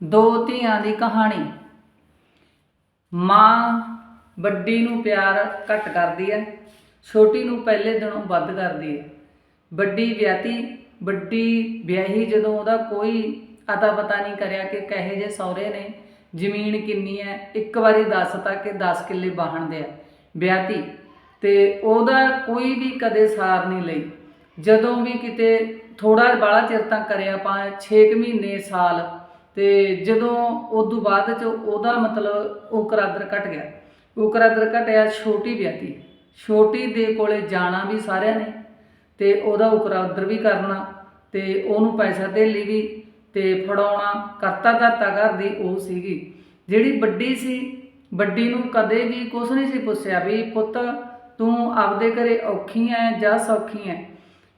ਦੋ ਧੀਆਂ ਦੀ ਕਹਾਣੀ। ਮਾਂ ਵੱਡੀ ਨੂੰ ਪਿਆਰ ਘੱਟ ਕਰਦੀ ਹੈ, ਛੋਟੀ ਨੂੰ ਪਹਿਲੇ ਦਿਨੋਂ ਵੱਧ ਕਰਦੀ ਹੈ। ਵੱਡੀ ਵਿਆਹਤੀ, ਵੱਡੀ ਵਿਆਹੀ ਜਦੋਂ ਉਹਦਾ ਕੋਈ ਅਤਾ ਪਤਾ ਨਹੀਂ ਕਰਿਆ ਕਿ ਕਹੇ ਜੇ ਸਹੁਰੇ ਨੇ, ਜ਼ਮੀਨ ਕਿੰਨੀ ਹੈ, ਇੱਕ ਵਾਰੀ ਦੱਸਤਾ ਕਿ 10 ਕਿੱਲੇ ਵਾਹਣ ਦੇ ਆ ਵਿਆਹਤੀ ਤੇ ਉਹਦਾ ਕੋਈ ਵੀ ਕਦੇ ਸਾਰ ਨਹੀਂ ਲਈ। ਜਦੋਂ ਵੀ ਕਿਤੇ ਥੋੜਾ ਬਾਲਾ ਚਿਰ ਤਾਂ ਕਰਿਆ ਆਪਾਂ 6 ਮਹੀਨੇ ਸਾਲ ਤੇ ਜਦੋਂ ਉਦੋਂ ਬਾਅਦ ਚ ਉਹਦਾ ਮਤਲਬ ਉਹ ਕਰਾਦਰ ਘਟ ਗਿਆ। ਉਹ ਕਰਾਦਰ ਘਟਿਆ, ਛੋਟੀ ਵਿਆਹਤੀ ਛੋਟੀ ਦੇ ਕੋਲੇ ਜਾਣਾ ਵੀ ਸਾਰਿਆਂ ਨੇ ਤੇ ਉਹਦਾ ਉਕਰਾਦਰ ਵੀ ਕਰਨਾ ਤੇ ਉਹਨੂੰ ਪੈਸਾ ਧੇਲੀ ਵੀ ਤੇ ਫੜਾਉਣਾ, ਕਰਤਾ ਕਰਤਾ ਕਰਦੀ ਉਹ ਸੀਗੀ। ਜਿਹੜੀ ਵੱਡੀ ਸੀ, ਵੱਡੀ ਨੂੰ ਕਦੇ ਵੀ ਕੁਛ ਨਹੀਂ ਸੀ ਪੁੱਛਿਆ ਵੀ, ਪੁੱਤ, ਤੂੰ ਆਪਦੇ ਘਰੇ ਔਖੀ ਐ ਜਾਂ ਸੌਖੀ ਐ?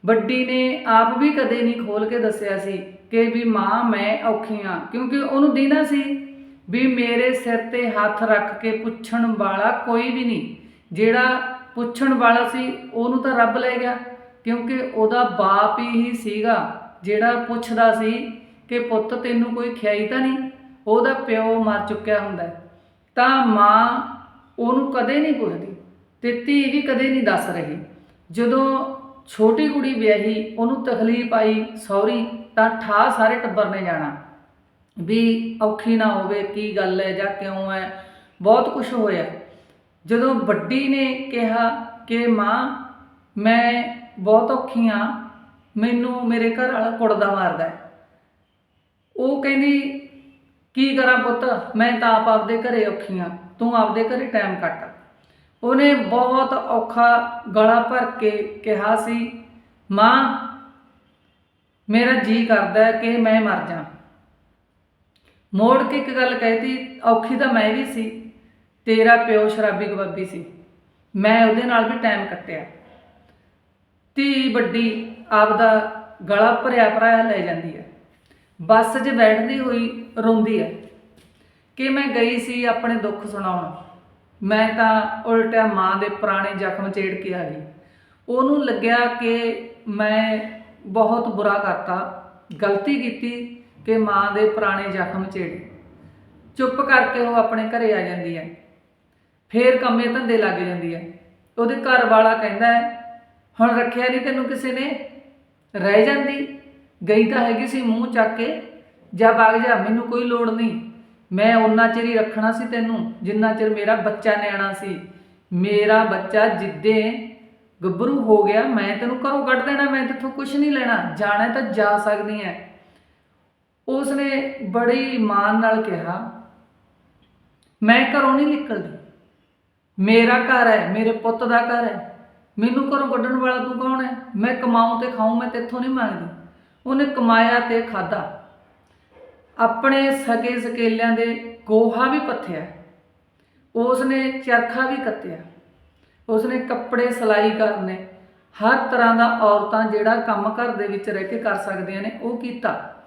ਵੱਡੀ ਨੇ ਆਪ ਵੀ ਕਦੇ ਨਹੀਂ ਖੋਲ ਕੇ ਦੱਸਿਆ ਸੀ ਕਿ ਵੀ ਮਾਂ ਮੈਂ ਔਖੀ ਆ। ਕਿਉਂਕਿ ਉਹਨੂੰ ਦੀਨਾ ਸੀ ਵੀ ਮੇਰੇ ਸਿਰ ਤੇ ਹੱਥ ਰੱਖ ਕੇ ਪੁੱਛਣ ਵਾਲਾ ਕੋਈ ਵੀ ਨਹੀਂ। ਜਿਹੜਾ ਪੁੱਛਣ ਵਾਲਾ ਸੀ, ਉਹਨੂੰ ਤਾਂ ਰੱਬ ਲੈ ਗਿਆ। ਕਿਉਂਕਿ ਉਹਦਾ ਬਾਪ ਹੀ ਸੀਗਾ, ਜਿਹੜਾ ਪੁੱਛਦਾ ਸੀ ਕਿ ਪੁੱਤ ਤੈਨੂੰ ਕੋਈ ਖਿਆਈ ਤਾਂ ਨਹੀਂ? ਉਹਦਾ ਪਿਓ ਮਰ ਚੁੱਕਿਆ ਹੁੰਦਾ ਤਾਂ ਮਾਂ ਉਹਨੂੰ ਕਦੇ ਨਹੀਂ ਪੁੱਛਦੀ ਤੇ ਧੀ ਵੀ ਕਦੇ ਨਹੀਂ ਦੱਸ ਰਹੀ। ਜਦੋਂ ਛੋਟੀ ਕੁੜੀ ਵਿਆਹੀ, ਉਹਨੂੰ ਤਕਲੀਫ ਆਈ, ਸੌਰੀ, ਤਾਂ ਠਾ ਸਾਰੇ ਟੱਬਰ ਨੇ ਜਾਣਾ। ਵੀ ਔਖੀ ਨਾ ਹੋਵੇ, ਕੀ ਗੱਲ ਹੈ ਜਾਂ ਕਿਉਂ ਹੈ, ਬਹੁਤ ਕੁਝ ਹੋਇਆ। ਜਦੋਂ ਵੱਡੀ ਨੇ ਕਿਹਾ ਕਿ ਮਾਂ, ਮੈਂ ਬਹੁਤ ਔਖੀ ਆ, ਮੈਨੂੰ ਮੇਰੇ ਘਰ ਵਾਲਾ ਕੁੜਦਾ ਮਾਰਦਾ ਉਹ ਕਹਿੰਦੀ, ਕੀ ਕਰਾਂ ਪੁੱਤ, ਮੈਂ ਤਾਂ ਆਪ ਆਪਦੇ ਘਰੇ ਔਖੀ ਆ, ਤੂੰ ਆਪਦੇ ਘਰੇ ਟਾਈਮ ਕੱਟ। ਉਹਨੇ ਬਹੁਤ ਔਖਾ ਗਲਾ ਭਰ ਕੇ ਕਿਹਾ ਸੀ, ਮਾਂ, ਮੇਰਾ ਜੀ ਕਰਦਾ ਕਿ ਮੈਂ ਮਰ ਜਾ ਮੋੜ ਕੇ ਇੱਕ ਗੱਲ ਕਹਿਤੀ, ਔਖੀ ਤਾਂ ਮੈਂ ਵੀ ਸੀ, ਤੇਰਾ ਪਿਓ ਸ਼ਰਾਬੀ ਕਬਾਬੀ ਸੀ। ਮੈਂ ਉਹਦੇ ਨਾਲ ਵੀ ਟਾਈਮ ਕੱਟਿਆ। ਧੀ ਵੱਡੀ ਆਪਦਾ ਗਲਾ ਭਰਿਆ ਭਰਾਇਆ ਲੈ ਜਾਂਦੀ ਹੈ। ਬੱਸ 'ਚ ਬੈਠਦੀ ਹੋਈ ਰੋਂਦੀ ਹੈ ਕਿ ਮੈਂ ਗਈ ਸੀ ਆਪਣੇ ਦੁੱਖ ਸੁਣਾਉਣ। ਮੈਂ ਤਾਂ ਉਲਟਾ ਮਾਂ ਦੇ ਪੁਰਾਣੇ ਜ਼ਖਮ ਚੇੜ ਕੇ ਆ ਗਈ। ਉਹਨੂੰ ਲੱਗਿਆ ਕਿ ਮੈਂ ਬਹੁਤ ਬੁਰਾ ਕਰਤਾ, ਗਲਤੀ ਕੀਤੀ ਕਿ ਮਾਂ ਦੇ ਪੁਰਾਣੇ ਜ਼ਖਮ ਛੇੜੇ ਚੁੱਪ ਕਰਕੇ ਉਹ ਆਪਣੇ ਘਰੇ ਆ ਜਾਂਦੀ ਹੈ। ਫੇਰ ਕੰਮੇ ਧੰਦੇ ਲੱਗ ਜਾਂਦੀ ਹੈ। ਉਹਦੇ ਘਰ ਵਾਲਾ ਕਹਿੰਦਾ ਹੁਣ ਰੱਖਿਆ ਨਹੀਂ ਤੈਨੂੰ ਕਿਸੇ ਨੇ? ਰਹਿ ਜਾਂਦੀ। ਗਈ ਤਾਂ ਹੈਗੀ ਸੀ ਮੂੰਹ ਚੱਕ ਕੇ, ਜਾ ਵਗ ਜਾ, ਮੈਨੂੰ ਕੋਈ ਲੋੜ ਨਹੀਂ। ਮੈਂ ਉਹਨਾਂ ਚਿਰ ਹੀ ਰੱਖਣਾ ਸੀ ਤੈਨੂੰ, ਜਿੰਨਾ ਚਿਰ ਮੇਰਾ ਬੱਚਾ ਨਿਆਣਾ ਸੀ। ਮੇਰਾ ਬੱਚਾ ਜਿੱਦੇ ਗੱਭਰੂ ਹੋ ਗਿਆ, ਮੈਂ ਤੈਨੂੰ ਘਰੋਂ ਕੱਢ ਦੇਣਾ, ਮੈਂ ਤੇਥੋਂ ਕੁਝ ਨਹੀਂ ਲੈਣਾ, ਜਾਣਾ ਤਾਂ ਜਾ ਸਕਦੀ ਐ। ਉਸਨੇ ਬੜੀ ਮਾਨ ਨਾਲ ਕਿਹਾ, ਮੈਂ ਘਰੋਂ ਨਹੀਂ ਨਿਕਲਦੀ। ਮੇਰਾ ਘਰ ਹੈ ਮੇਰੇ ਪੁੱਤ ਦਾ ਘਰ ਹੈ ਮੈਨੂੰ ਘਰੋਂ ਕੱਢਣ ਵਾਲਾ ਤੂੰ ਕੌਣ ਹੈ ਮੈਂ ਕਮਾਉਂ ਤੇ ਖਾਉਂ, ਮੈਂ ਤੇਥੋਂ ਨਹੀਂ ਮੰਗਦੀ। ਉਹਨੇ ਕਮਾਇਆ ਤੇ ਖਾਦਾ ਆਪਣੇ ਸਕੇ ਸਕੇਲਿਆਂ ਦੇ ਗੋਹਾ ਵੀ ਪੱਥਿਆ। ਉਸਨੇ ਚਰਖਾ ਵੀ ਕੱਤਿਆ। ਉਸਨੇ ਕੱਪੜੇ ਸਿਲਾਈ ਕਰਨੇ। ਹਰ ਤਰ੍ਹਾਂ ਦਾ ਔਰਤਾਂ ਜਿਹੜਾ ਕੰਮ ਘਰ ਦੇ ਵਿੱਚ ਰਹਿ ਕੇ ਕਰ ਸਕਦੀਆਂ ਨੇ, ਉਹ ਕੀਤਾ।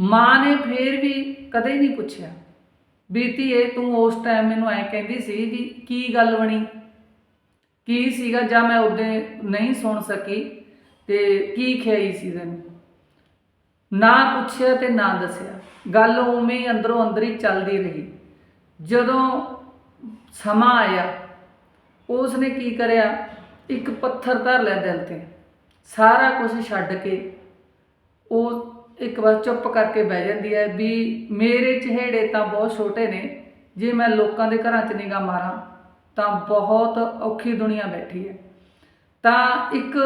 ਮਾਂ ਨੇ ਫੇਰ ਵੀ ਕਦੇ ਨਹੀਂ ਪੁੱਛਿਆ। ਬੀਤੀ ਇਹ ਤੂੰ ਉਸ ਟਾਈਮ ਮੈਨੂੰ ਐ ਕਹਿੰਦੀ ਸੀ ਵੀ ਕੀ ਗੱਲ ਬਣੀ? ਕੀ ਸੀਗਾ ਜਾਂ ਮੈਂ ਉਹਦੇ ਨਹੀਂ ਸੁਣ ਸਕੀ ਤੇ ਕੀ ਖਿਆਈ ਸੀ ਤੈਨੂੰ? ਨਾ ਪੁੱਛਿਆ ਤੇ ਨਾ ਦੱਸਿਆ। ਗੱਲ ਉਵੇਂ ਹੀ ਅੰਦਰੋਂ ਅੰਦਰ ਹੀ ਚੱਲਦੀ ਰਹੀ। ਜਦੋਂ ਸਮਾਂ ਆਇਆ ਉਸ ਨੇ ਕੀ ਕਰਿਆ? ਇੱਕ ਪੱਥਰ ਧਰ ਲਿਆ ਦਿਲ ਤੇ। ਸਾਰਾ ਕੁਝ ਛੱਡ ਕੇ ਉਹ ਇੱਕ ਵਾਰ ਚੁੱਪ ਕਰਕੇ ਬਹਿ ਜਾਂਦੀ ਹੈ ਵੀ ਮੇਰੇ ਚਿਹੜੇ ਤਾਂ ਬਹੁਤ ਛੋਟੇ ਨੇ। ਜੇ ਮੈਂ ਲੋਕਾਂ ਦੇ ਘਰਾਂ 'ਚ ਨਿਗਾਹ ਮਾਰਾਂ, ਤਾਂ ਬਹੁਤ ਔਖੀ ਦੁਨੀਆ ਬੈਠੀ ਹੈ। ਤਾਂ ਇੱਕ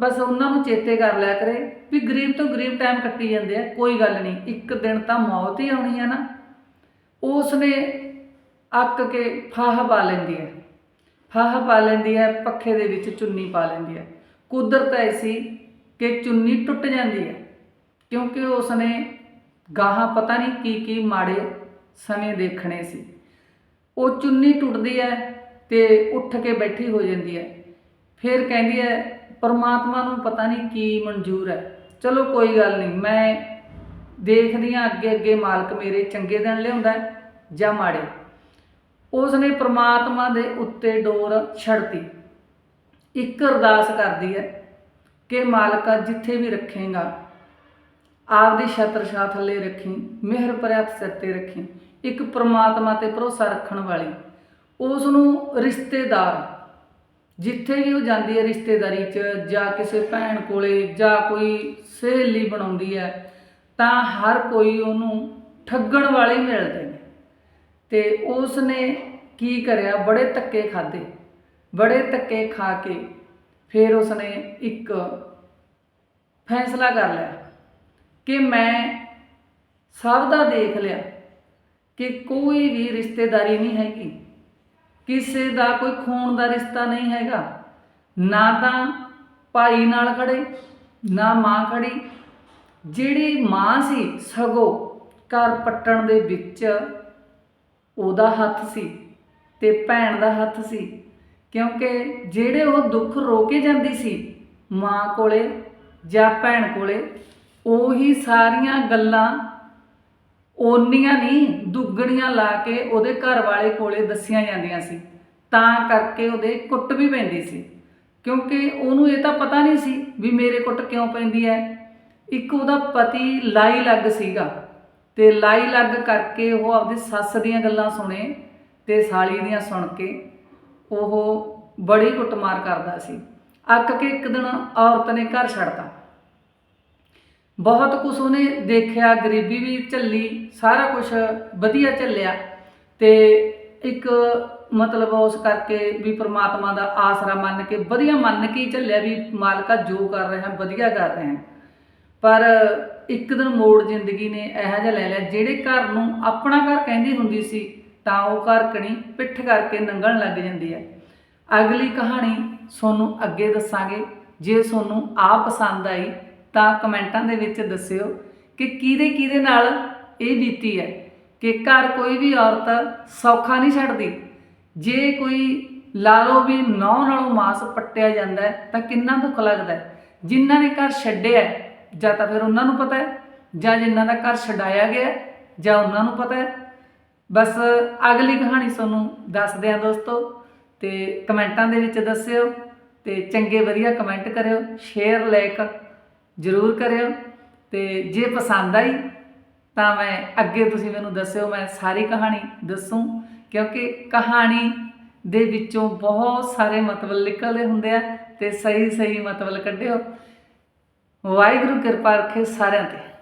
ਬਸ ਉਹਨਾਂ ਨੂੰ ਚੇਤੇ ਕਰ ਲਿਆ ਕਰੇ ਵੀ ਗਰੀਬ ਤੋਂ ਗਰੀਬ ਟਾਈਮ ਕੱਟੀ ਜਾਂਦੇ ਆ, ਕੋਈ ਗੱਲ ਨਹੀਂ, ਇੱਕ ਦਿਨ ਤਾਂ ਮੌਤ ਹੀ ਆਉਣੀ ਹੈ ਨਾ। ਉਸ ਨੇ ਅੱਕ ਕੇ ਫਾਹ ਪਾ ਲੈਂਦੀ ਹੈ। ਫਾਹ ਪਾ ਲੈਂਦੀ ਹੈ, ਪੱਖੇ ਦੇ ਵਿੱਚ ਚੁੰਨੀ ਪਾ ਲੈਂਦੀ ਹੈ। ਕੁਦਰਤ ਐਸੀ ਕਿ ਚੁੰਨੀ ਟੁੱਟ ਜਾਂਦੀ ਹੈ, ਕਿਉਂਕਿ ਉਸ ਨੇ ਗਾਹਾਂ ਪਤਾ ਨਹੀਂ ਕੀ ਕੀ ਮਾੜੇ ਸਮੇਂ ਦੇਖਣੇ ਸੀ। ਉਹ ਚੁੰਨੀ ਟੁੱਟਦੀ ਹੈ ਤੇ ਉੱਠ ਕੇ ਬੈਠੀ ਹੋ ਜਾਂਦੀ ਹੈ। ਫਿਰ ਕਹਿੰਦੀ ਹੈ, ਪਰਮਾਤਮਾ ਨੂੰ ਪਤਾ ਨਹੀਂ ਕੀ ਮਨਜ਼ੂਰ ਹੈ। ਚਲੋ ਕੋਈ ਗੱਲ ਨਹੀਂ, ਮੈਂ ਦੇਖਦੀ ਹਾਂ ਅੱਗੇ ਅੱਗੇ ਮਾਲਕ ਮੇਰੇ ਚੰਗੇ ਦਿਨ ਲਿਆਉਂਦਾ ਜਾਂ ਮਾੜੇ। ਉਸ ਨੇ ਪ੍ਰਮਾਤਮਾ ਦੇ ਉੱਤੇ ਡੋਰ ਛੱਡਤੀ। ਇੱਕ ਅਰਦਾਸ ਕਰਦੀ ਹੈ ਕਿ ਮਾਲਕਾ, ਜਿੱਥੇ ਵੀ ਰੱਖੇਗਾ, ਆਪਦੀ ਛਤਰ ਛਾਂ ਥੱਲੇ ਰੱਖੀ, ਮਿਹਰ ਭਰਿਆਤ ਸਿਰ ਤੇ ਰੱਖੀ, ਇੱਕ ਪ੍ਰਮਾਤਮਾ ਤੇ ਭਰੋਸਾ ਰੱਖਣ ਵਾਲੀ। ਉਸ ਨੂੰ ਰਿਸ਼ਤੇਦਾਰ ਜਿੱਥੇ ਵੀ ਉਹ ਜਾਂਦੀ ਹੈ ਰਿਸ਼ਤੇਦਾਰੀ 'ਚ ਜਾਂ ਕਿਸੇ ਭੈਣ ਕੋਲੇ ਜਾਂ ਕੋਈ ਸਹੇਲੀ ਬਣਾਉਂਦੀ ਹੈ, ਤਾਂ ਹਰ ਕੋਈ ਉਹਨੂੰ ਠੱਗਣ ਵਾਲੇ ਮਿਲਦੇ ਨੇ। ਤੇ ਉਸ ਨੇ ਕੀ ਕਰਿਆ? ਬੜੇ ਧੱਕੇ ਖਾਦੇ ਬੜੇ ਧੱਕੇ ਖਾ ਕੇ ਫਿਰ ਉਸ ਨੇ ਇੱਕ ਫੈਸਲਾ ਕਰ ਲਿਆ ਕਿ ਮੈਂ ਸਭ ਦਾ ਦੇਖ ਲਿਆ ਕਿ ਕੋਈ ਵੀ ਰਿਸ਼ਤੇਦਾਰੀ ਨਹੀਂ ਹੈਗੀ। ਕਿਸੇ ਦਾ ਕੋਈ ਖੂਨ ਦਾ ਰਿਸ਼ਤਾ ਨਹੀਂ ਹੈਗਾ। ਨਾ ਤਾਂ ਭਾਈ ਨਾਲ ਖੜੇ, ਨਾ ਮਾਂ ਖੜੀ। ਜਿਹੜੀ ਮਾਂ ਸੀ ਸਗੋ ਘਰ ਪੱਟਣ ਦੇ ਵਿੱਚ ਉਹਦਾ ਹੱਥ ਸੀ ਤੇ ਭੈਣ ਦਾ ਹੱਥ ਸੀ। ਕਿਉਂਕਿ ਜਿਹੜੇ ਉਹ ਦੁੱਖ ਰੋ ਕੇ ਜਾਂਦੀ ਸੀ ਮਾਂ ਕੋਲੇ ਜਾਂ ਭੈਣ ਕੋਲੇ, ਉਹੀ ਸਾਰੀਆਂ ਗੱਲਾਂ ਓਨੀਆਂ ਨਹੀਂ ਦੁੱਗਣੀਆਂ ਲਾ ਕੇ ਉਹਦੇ ਘਰ ਵਾਲੇ ਕੋਲੇ ਦੱਸੀਆਂ ਜਾਂਦੀਆਂ ਸੀ। ਤਾਂ ਕਰਕੇ ਉਹਦੇ ਕੁੱਟ ਵੀ ਪੈਂਦੀ ਸੀ। ਕਿਉਂਕਿ ਉਹਨੂੰ ਇਹ ਤਾਂ ਪਤਾ ਨਹੀਂ ਸੀ ਵੀ ਮੇਰੇ ਕੁੱਟ ਕਿਉਂ ਪੈਂਦੀ ਹੈ। ਇੱਕ ਉਹਦਾ ਪਤੀ ਲਾਈ ਲੱਗ ਸੀਗਾ ਤੇ ਲਾਈ ਲੱਗ ਕਰਕੇ ਉਹ ਆਪਦੀ ਸੱਸ ਦੀਆਂ ਗੱਲਾਂ ਸੁਣੇ ਤੇ ਸਾਲੀ ਦੀਆਂ ਸੁਣ ਕੇ ਉਹ ਬੜੀ ਕੁੱਟਮਾਰ ਕਰਦਾ ਸੀ। ਅੱਕ ਕੇ ਇੱਕ ਦਿਨ ਔਰਤ ਨੇ ਘਰ ਛੱਡਤਾ। ਬਹੁਤ ਕੁਝ ਉਹਨੇ ਦੇਖਿਆ, ਗਰੀਬੀ ਵੀ ਝੱਲੀ, ਸਾਰਾ ਕੁਝ ਵਧੀਆ ਝੱਲਿਆ ਤੇ ਇੱਕ ਮਤਲਬ ਉਸ ਕਰਕੇ ਵੀ ਪ੍ਰਮਾਤਮਾ ਦਾ ਆਸਰਾ ਮੰਨ ਕੇ ਵਧੀਆ ਮੰਨ ਕੇ ਹੀ ਝੱਲਿਆ ਵੀ ਮਾਲਕਾ ਜੋ ਕਰ ਰਿਹਾ, ਵਧੀਆ ਕਰ ਰਿਹਾ। ਪਰ ਇੱਕ ਦਿਨ ਮੋੜ ਜ਼ਿੰਦਗੀ ਨੇ ਇਹੋ ਜਿਹਾ ਲੈ ਲਿਆ, ਜਿਹੜੇ ਘਰ ਨੂੰ ਆਪਣਾ ਘਰ ਕਹਿੰਦੀ ਹੁੰਦੀ ਸੀ, ਤਾਂ ਉਹ ਘਰ ਕਣੀ ਪਿੱਠ ਕਰਕੇ ਨੰਗਣ ਲੱਗ ਜਾਂਦੀ ਹੈ। ਅਗਲੀ ਕਹਾਣੀ ਤੁਹਾਨੂੰ ਅੱਗੇ ਦੱਸਾਂਗੇ, ਜੇ ਤੁਹਾਨੂੰ ਆ ਪਸੰਦ ਆਈ ਤਾਂ ਕਮੈਂਟਾਂ ਦੇ ਵਿੱਚ ਦੱਸਿਓ ਕਿ ਕਿਹਦੇ ਕਿਹਦੇ ਨਾਲ ਇਹ ਬੀਤੀ ਹੈ ਕਿ ਘਰ ਕੋਈ ਵੀ ਔਰਤ ਸੌਖਾ ਨਹੀਂ ਛੱਡਦੀ। ਜੇ ਕੋਈ ਲਾ ਲਓ ਵੀ ਨੌ ਨਾਲੋਂ ਮਾਸ ਪੱਟਿਆ ਜਾਂਦਾ ਤਾਂ ਕਿੰਨਾ ਦੁੱਖ ਲੱਗਦਾ ਜਿਨ੍ਹਾਂ ਨੇ ਘਰ ਛੱਡਿਆ ਜਾਂ ਤਾਂ ਫਿਰ ਉਹਨਾਂ ਨੂੰ ਪਤਾ ਹੈ, ਜਾਂ ਜਿਨ੍ਹਾਂ ਦਾ ਘਰ ਛਡਾਇਆ ਗਿਆ ਜਾਂ ਉਹਨਾਂ ਨੂੰ ਪਤਾ ਹੈ। ਬਸ ਅਗਲੀ ਕਹਾਣੀ ਤੁਹਾਨੂੰ ਦੱਸਦੇ ਹਾਂ ਦੋਸਤੋ, ਤੇ ਕਮੈਂਟਾਂ ਦੇ ਵਿੱਚ ਦੱਸਿਓ ਤੇ ਚੰਗੇ ਵਧੀਆ ਕਮੈਂਟ ਕਰਿਓ, ਸ਼ੇਅਰ ਲਾਈਕ ਜ਼ਰੂਰ ਕਰਿਓ ਤੇ ਜੇ ਪਸੰਦ ਆਈ ਤਾਂ ਮੈਂ ਅੱਗੇ ਤੁਸੀਂ ਮੈਨੂੰ ਦੱਸਿਓ, ਮੈਂ ਸਾਰੀ ਕਹਾਣੀ ਦੱਸੂ, ਕਿਉਂਕਿ ਕਹਾਣੀ ਦੇ ਵਿੱਚੋਂ ਬਹੁਤ ਸਾਰੇ ਮਤਲਬ ਨਿਕਲਦੇ ਹੁੰਦੇ ਆ ਤੇ ਸਹੀ ਸਹੀ ਮਤਲਬ ਕੱਢਿਓ। ਵਾਹਿਗੁਰੂ ਕਿਰਪਾ ਰੱਖੇ ਸਾਰਿਆਂ ਤੇ।